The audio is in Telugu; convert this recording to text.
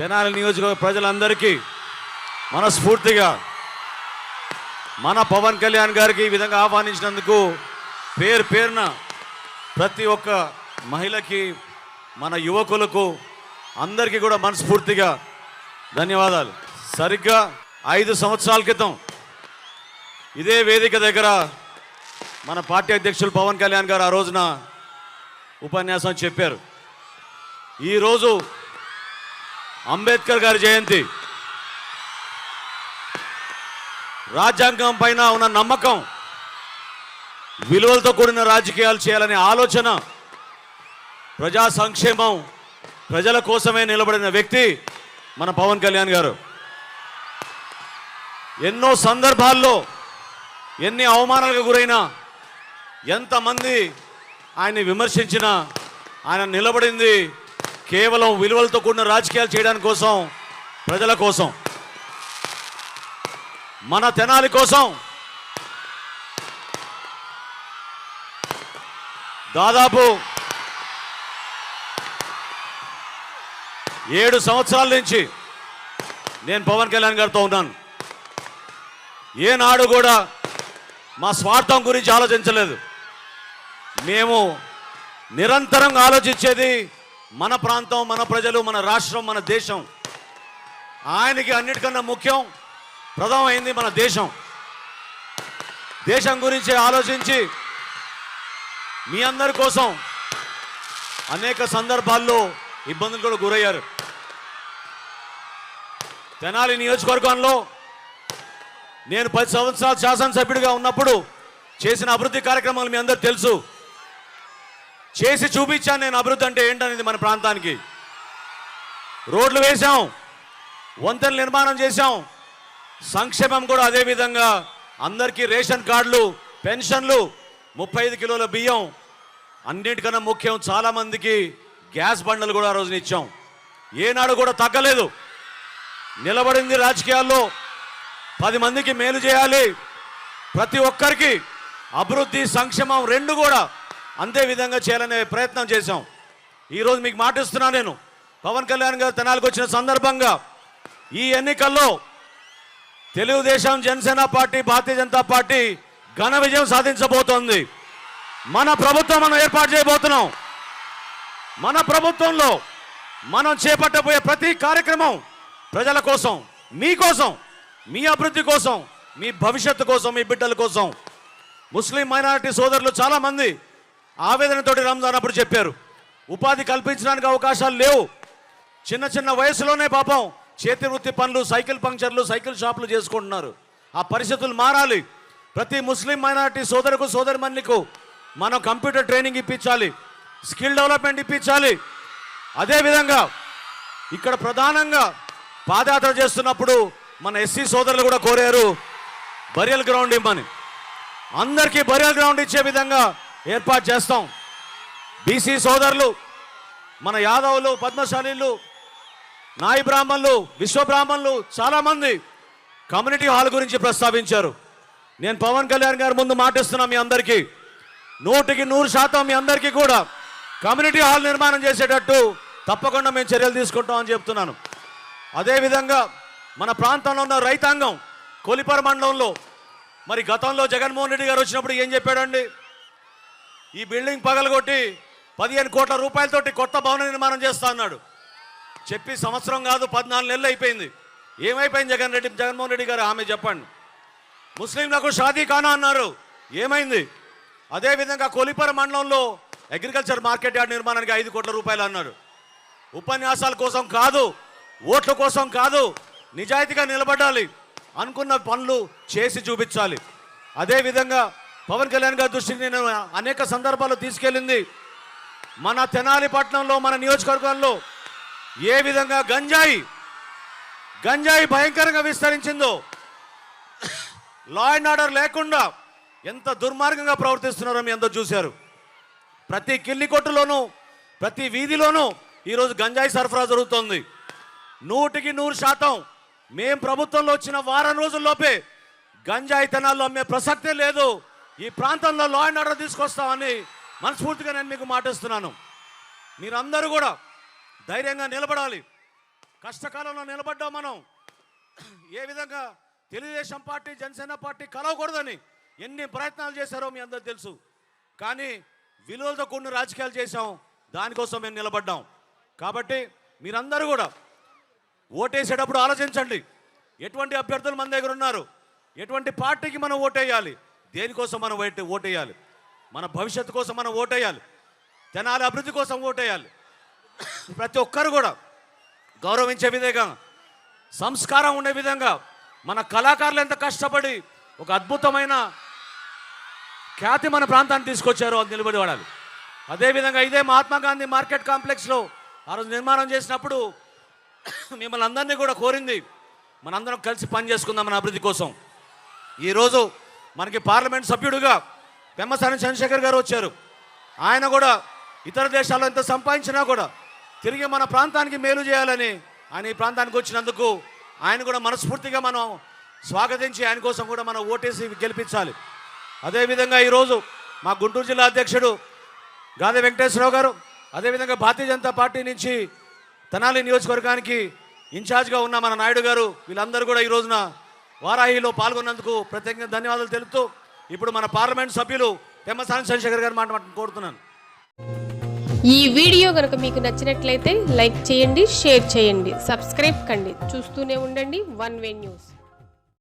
తెనాలి నియోజకవర్గ ప్రజలందరికీ మనస్ఫూర్తిగా మన పవన్ కళ్యాణ్ గారికి ఈ విధంగా ఆహ్వానించినందుకు పేరు పేరున ప్రతి ఒక్క మహిళకి మన యువకులకు అందరికీ కూడా మనస్ఫూర్తిగా ధన్యవాదాలు. సరిగ్గా ఐదు సంవత్సరాల క్రితం ఇదే వేదిక దగ్గర మన పార్టీ అధ్యక్షులు పవన్ కళ్యాణ్ గారు ఆ రోజున ఉపన్యాసం చెప్పారు. ఈరోజు అంబేద్కర్ గారి జయంతి. రాజ్యాంగం పైన ఉన్న నమ్మకం విలువలతో కూడిన రాజకీయాలు చేయాలనే ఆలోచన ప్రజా సంక్షేమం ప్రజల కోసమే నిలబడిన వ్యక్తి మన పవన్ కళ్యాణ్ గారు. ఎన్నో సందర్భాల్లో ఎన్ని అవమానాలకు గురైనా ఎంతమంది ఆయన్ని విమర్శించినా ఆయన నిలబడింది కేవలం విలువలతో కూడిన రాజకీయాలు చేయడానికి కోసం ప్రజల కోసం మన తెనాలి కోసం దాదాపు ఏడు సంవత్సరాల నుంచి నేను పవన్ కళ్యాణ్ గారితో ఉన్నాను. ఏనాడు కూడా మా స్వార్థం గురించి ఆలోచించలేదు. మేము నిరంతరం ఆలోచించేది మన ప్రాంతం మన ప్రజలు మన రాష్ట్రం మన దేశం. ఆయనకి అన్నిటికన్నా ముఖ్యం ప్రథమమైంది మన దేశం. దేశం గురించి ఆలోచించి మీ అందరి కోసం అనేక సందర్భాల్లో ఇబ్బందులు కూడా గురయ్యారు. తెనాలి నియోజకవర్గంలో నేను పది సంవత్సరాలు శాసనసభ్యుడిగా ఉన్నప్పుడు చేసిన అభివృద్ధి కార్యక్రమాలు మీ అందరు తెలుసు. చేసి చూపించాను నేను అభివృద్ధి అంటే ఏంటనేది మన ప్రాంతానికి. రోడ్లు వేశాం వంతెన నిర్మాణం చేశాం. సంక్షేమం కూడా అదే విధంగా అందరికీ రేషన్ కార్డులు పెన్షన్లు ముప్పై ఐదు కిలోల బియ్యం అన్నిటికన్నా ముఖ్యం చాలామందికి గ్యాస్ బండలు కూడా ఆ రోజున ఇచ్చాం. ఏనాడు కూడా తగ్గలేదు. నిలబడింది రాజకీయాల్లో. పది మందికి మేలు చేయాలి. ప్రతి ఒక్కరికి అభివృద్ధి సంక్షేమం రెండు కూడా అంతే విధంగా చేయాలనే ప్రయత్నం చేశాం. ఈరోజు మీకు మాటిస్తున్నా నేను. పవన్ కళ్యాణ్ గారు తెనాలకు వచ్చిన సందర్భంగా ఈ ఎన్నికల్లో తెలుగుదేశం జనసేన పార్టీ భారతీయ జనతా పార్టీ ఘన విజయం సాధించబోతోంది. మన ప్రభుత్వం మనం ఏర్పాటు చేయబోతున్నాం. మన ప్రభుత్వంలో మనం చేపట్టబోయే ప్రతి కార్యక్రమం ప్రజల కోసం మీకోసం మీ అభివృద్ధి కోసం మీ భవిష్యత్తు కోసం మీ బిడ్డల కోసం. ముస్లిం మైనారిటీ సోదరులు చాలామంది ఆవేదనతోటి రంజాన్ అప్పుడు చెప్పారు. ఉపాధి కల్పించడానికి అవకాశాలు లేవు. చిన్న చిన్న వయసులోనే పాపం చేతి వృత్తి పనులు సైకిల్ పంక్చర్లు సైకిల్ షాపులు చేసుకుంటున్నారు. ఆ పరిస్థితులు మారాలి. ప్రతి ముస్లిం మైనారిటీ సోదరుకు సోదరిమణికు మనం కంప్యూటర్ ట్రైనింగ్ ఇప్పించాలి. స్కిల్ డెవలప్మెంట్ ఇప్పించాలి. అదేవిధంగా ఇక్కడ ప్రధానంగా పాదయాత్ర చేస్తున్నప్పుడు మన ఎస్సీ సోదరులు కూడా కోరారు బరియల్ గ్రౌండ్ ఇమ్మని. అందరికీ బరియల్ గ్రౌండ్ ఇచ్చే విధంగా ఏర్పాటు చేస్తాం. బీసీ సోదరులు మన యాదవులు పద్మశాలీలు నాయి బ్రాహ్మణులు విశ్వ బ్రాహ్మణులు చాలామంది కమ్యూనిటీ హాల్ గురించి ప్రస్తావించారు. నేను పవన్ కళ్యాణ్ గారి ముందు మాటిస్తున్నా మీ అందరికీ. నూటికి నూరు శాతం మీ అందరికీ కూడా కమ్యూనిటీ హాల్ నిర్మాణం చేసేటట్టు తప్పకుండా మేము చర్యలు తీసుకుంటామని చెప్తున్నాను. అదేవిధంగా మన ప్రాంతంలో ఉన్న రైతాంగం కొలిపర మండలంలో మరి గతంలో జగన్మోహన్ రెడ్డి గారు వచ్చినప్పుడు ఏం చెప్పాడండి? ఈ బిల్డింగ్ పగలగొట్టి పదిహేను కోట్ల రూపాయలతోటి కొత్త భవన నిర్మాణం చేస్తా అన్నాడు. చెప్పి సంవత్సరం కాదు పద్నాలుగు నెలలు అయిపోయింది. ఏమైపోయింది జగన్ రెడ్డి? జగన్మోహన్ రెడ్డి గారు ఆమె చెప్పండి. ముస్లింలకు షాదీ ఖానా అన్నారు. ఏమైంది? అదేవిధంగా కొలిపర మండలంలో అగ్రికల్చర్ మార్కెట్ యార్డ్ నిర్మాణానికి ఐదు కోట్ల రూపాయలు అన్నారు ఉపన్యాసాల కోసం కాదు ఓట్ల కోసం కాదు నిజాయితీగా నిలబడాలి అనుకున్న పనులు చేసి చూపించాలి. అదేవిధంగా పవన్ కళ్యాణ్ గారి దృష్టికి నేను అనేక సందర్భాల్లో తీసుకెళ్ళింది. మన తెనాలి పట్టణంలో మన నియోజకవర్గంలో ఏ విధంగా గంజాయి గంజాయి భయంకరంగా విస్తరించిందో లా అండ్ ఆర్డర్ లేకుండా ఎంత దుర్మార్గంగా ప్రవర్తిస్తున్నారో మీ అందరూ చూశారు. ప్రతి కిల్లి కొట్టులోనూ ప్రతి వీధిలోనూ ఈరోజు గంజాయి సరఫరా జరుగుతోంది. నూటికి నూరు శాతం మేం ప్రభుత్వంలో వచ్చిన వారం రోజుల్లోపే గంజాయి తెనాల్లో అమ్మే ప్రసక్తే లేదు. ఈ ప్రాంతంలో లా అండ్ ఆర్డర్ తీసుకొస్తామని మనస్ఫూర్తిగా నేను మీకు మాటిస్తున్నాను. మీరందరూ కూడా ధైర్యంగా నిలబడాలి. కష్టకాలంలో నిలబడ్డాం మనం. ఏ విధంగా తెలుగుదేశం పార్టీ జనసేన పార్టీ కలవకూడదని ఎన్ని ప్రయత్నాలు చేశారో మీ అందరూ తెలుసు. కానీ విలువలతో కొన్ని రాజకీయాలు చేశాం. దానికోసం మేము నిలబడ్డాం. కాబట్టి మీరందరూ కూడా ఓటేసేటప్పుడు ఆలోచించండి. ఎటువంటి అభ్యర్థులు మన దగ్గర ఉన్నారు? ఎటువంటి పార్టీకి మనం ఓటేయాలి? దేనికోసం మనం ఓటే ఓటేయాలి? మన భవిష్యత్తు కోసం మనం ఓటేయాలి. జనాల అభివృద్ధి కోసం ఓటేయాలి. ప్రతి ఒక్కరు కూడా గౌరవించే విధంగా సంస్కారం ఉండే విధంగా మన కళాకారులు ఎంత కష్టపడి ఒక అద్భుతమైన ఖ్యాతి మన ప్రాంతాన్ని తీసుకొచ్చారో అది నిలబడి వాడాలి అదేవిధంగా ఇదే మహాత్మా గాంధీ మార్కెట్ కాంప్లెక్స్లో ఆ రోజు నిర్మాణం చేసినప్పుడు మిమ్మల్ని అందరినీ కూడా కోరింది మనందరం కలిసి పని చేసుకుందాం మన అభివృద్ధి కోసం. ఈరోజు మనకి పార్లమెంట్ సభ్యుడుగా పెమ్మసాని చంద్రశేఖర్ గారు వచ్చారు. ఆయన కూడా ఇతర దేశాల్లో ఎంత సంపాదించినా కూడా తిరిగి మన ప్రాంతానికి మేలు చేయాలని ఆయన ఈ ప్రాంతానికి వచ్చినందుకు ఆయన కూడా మనస్ఫూర్తిగా మనం స్వాగతించి ఆయన కోసం కూడా మనం ఓటేసి గెలిపించాలి. అదేవిధంగా ఈరోజు మా గుంటూరు జిల్లా అధ్యక్షుడు గాది వెంకటేశ్వరరావు గారు అదేవిధంగా భారతీయ జనతా పార్టీ నుంచి తెనాలి నియోజకవర్గానికి ఇన్ఛార్జ్గా ఉన్న మన నాయుడు గారు వీళ్ళందరూ కూడా ఈ రోజున వారాహిలో పాల్గొన్నందుకు ప్రత్యేకంగా ధన్యవాదాలు తెలుపుతూ ఇప్పుడు మన పార్లమెంట్ సభ్యులు పెమ్మసాని చంద్రశేఖర్ గారు మాట కోరుతున్నాను. ఈ వీడియో కనుక మీకు నచ్చినట్లయితే లైక్ చేయండి షేర్ చేయండి సబ్స్క్రైబ్ కండి. చూస్తూనే ఉండండి వన్ వే న్యూస్.